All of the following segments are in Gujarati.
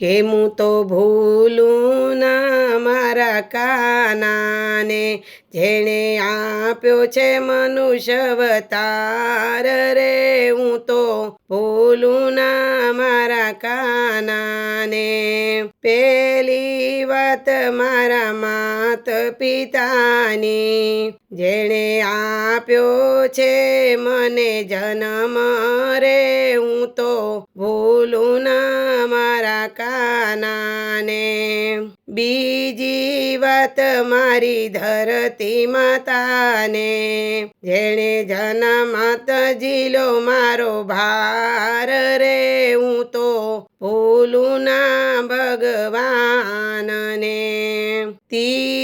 કે હું તો ભૂલું ના મારા કાનાને, જેણે આપ્યો છે મનુષ્ય અવતાર રે, હું તો ભૂલું ના મારા કાનાને. પેલી વાત મારા માત પિતાની જેણે આપ્યો છે મને જન્મ રે, હું તો ભૂલું ના મારા કાનાને. બીજી વાત મારી ધરતી માતાને. જેણે જન્મત જીલો મારો ભાર રે, હું તો ભૂલું ના ભગવાનને. ત્રીજી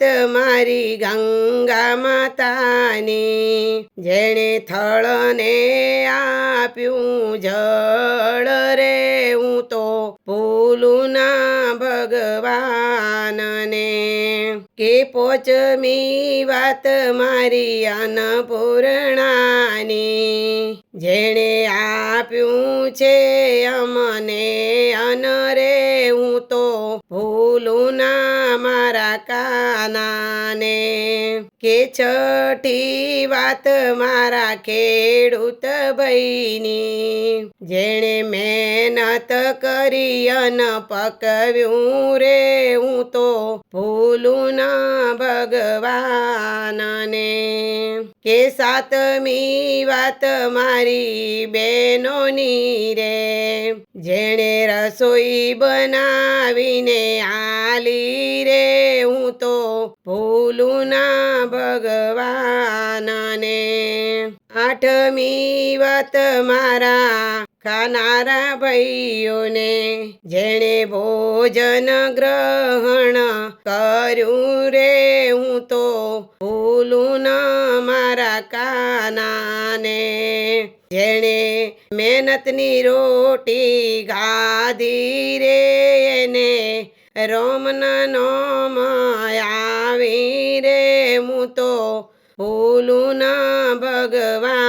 વાત મારી ગંગા માતાની, જેણે થળને આપ્યું જળ રે, હું તો ભૂલું ના ભગવાનને. કે પોચમી વાત મારી અન્નપૂર્ણાની, જેણે આપ્યું છે અમને અન રે હું તો ભૂલું ના મારા કાનાને. કે છઠી વાત મારા ખેડૂત ભાઈની. જેણે મહેનત કરી અન પકવ્યું રે, હું તો ભૂલું ના ભગવાનને. કે સાતમી વાત મારી બહેનોની રે જેણે રસોઈ બનાવીને આલી રે, હું તો ભૂલું ના ભગવાનને. આઠમી વાત મારા ખાનારા ભાઈઓને, જેણે ભોજન ગ્રહણ કર્યું રે, હું તો ભૂલું ન રકાનાને જેણે મહેનતની રોટી ગાધી રે, એને રોમન નોમ રે. હું તો ભૂલું ના ભગવાનને.